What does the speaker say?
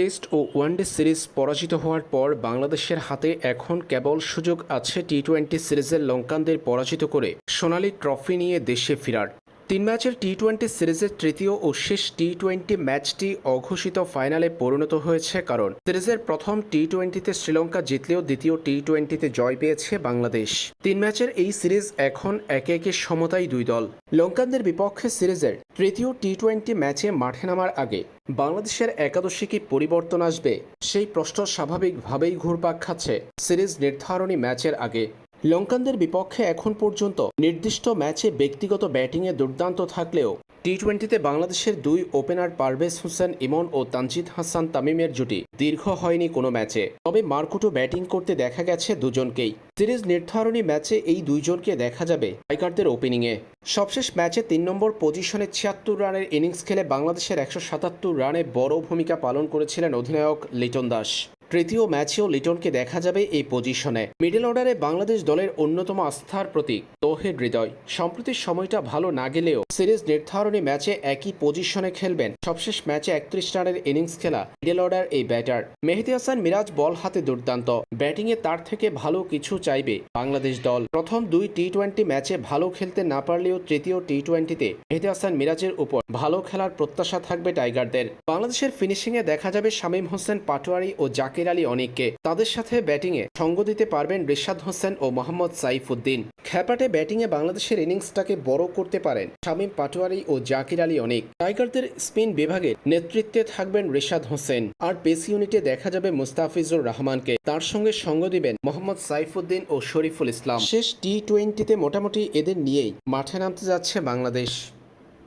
Test ও one day series পরাজিত হওয়ার পর বাংলাদেশের হাতে এখন কেবল সুযোগ আছে টি টোয়েন্টি সিরিজের লঙ্কানদের পরাজিত করে সোনালি ট্রফি নিয়ে দেশে ফেরার। তিন ম্যাচের টি টোয়েন্টি সিরিজের তৃতীয় ও শেষ টি টোয়েন্টি ম্যাচটি অঘোষিত ফাইনালে পরিণত হয়েছে কারণ সিরিজের প্রথম টি টোয়েন্টিতে শ্রীলঙ্কা জিতলেও দ্বিতীয় টি টোয়েন্টিতে জয় পেয়েছে বাংলাদেশ। তিন ম্যাচের এই সিরিজ এখন একে একে সমতাই দুই দল। লঙ্কানদের বিপক্ষে সিরিজের তৃতীয় টি টোয়েন্টি ম্যাচে মাঠে নামার আগে বাংলাদেশের একাদশে কি পরিবর্তন আসবে সেই প্রশ্ন স্বাভাবিকভাবেই ঘুরপাক খাচ্ছে সিরিজ নির্ধারণী ম্যাচের আগে। লঙ্কানদের বিপক্ষে এখন পর্যন্ত নির্দিষ্ট ম্যাচে ব্যক্তিগত ব্যাটিংয়ে দুর্দান্ত থাকলেও টি টোয়েন্টিতে বাংলাদেশের দুই ওপেনার পারভেজ হোসেন ইমন ও তানজিদ হাসান তামিমের জুটি দীর্ঘ হয়নি কোনো ম্যাচে। তবে মারকুটো ব্যাটিং করতে দেখা গেছে দুজনকেই। সিরিজ নির্ধারণী ম্যাচে এই দুইজনকে দেখা যাবে টাইগারদের ওপেনিংয়ে। সবশেষ ম্যাচে তিন নম্বর পজিশনে ছিয়াত্তর রানের ইনিংস খেলে বাংলাদেশের একশো সাতাত্তর রানে বড় ভূমিকা পালন করেছিলেন অধিনায়ক লিটন দাস। তৃতীয় ম্যাচেও লিটনকে দেখা যাবে এই পজিশনে। মিডল অর্ডারে বাংলাদেশ দলের অন্যতম আস্থার প্রতীক তৌহিদ হৃদয়। সম্প্রতি সময়টা ভালো না গেলেও সিরিজ নির্ধারণী ম্যাচে একই পজিশনে খেলবেন। সবশেষ ম্যাচে একত্রিশ রানের ইনিংস খেলা মিডল অর্ডার এই ব্যাটার। মেহেদি হাসান মিরাজ বল হাতে দুর্দান্ত। ব্যাটিংয়ে তার থেকে ভালো কিছু চাইবে বাংলাদেশ দল। প্রথম দুই টি টোয়েন্টি ম্যাচে ভালো খেলতে না পারলেও তৃতীয় টি টোয়েন্টিতে মেহেদি হাসান মিরাজের উপর ভালো খেলার প্রত্যাশা থাকবে টাইগারদের। বাংলাদেশের ফিনিশিংয়ে দেখা যাবে শামীম হোসেন পাটোয়ারি ও জাকির আলী অনিককে তাদের সাথে ব্যাটিংয়ে সঙ্গ দিতে পারবেন রিশাদ হোসেন ও মোহাম্মদ সাইফুদ্দিন খ্যাপাটে ব্যাটিংয়ে বাংলাদেশের ইনিংসটাকে বড় করতে পারেন শামীম পাটোয়ারি ও জাকির আলী অনিক। টাইগারদের স্পিন বিভাগে নেতৃত্বে থাকবেন রিশাদ হোসেন। আর পেস ইউনিটে দেখা যাবে মুস্তাফিজুর রহমানকে। তার সঙ্গে সঙ্গ দিবেন মোহাম্মদ সাইফুদ্দিন ও শরীফুল ইসলাম। শেষ টি টোয়েন্টিতে মোটামুটি এদের নিয়েই মাঠে নামতে যাচ্ছে বাংলাদেশ।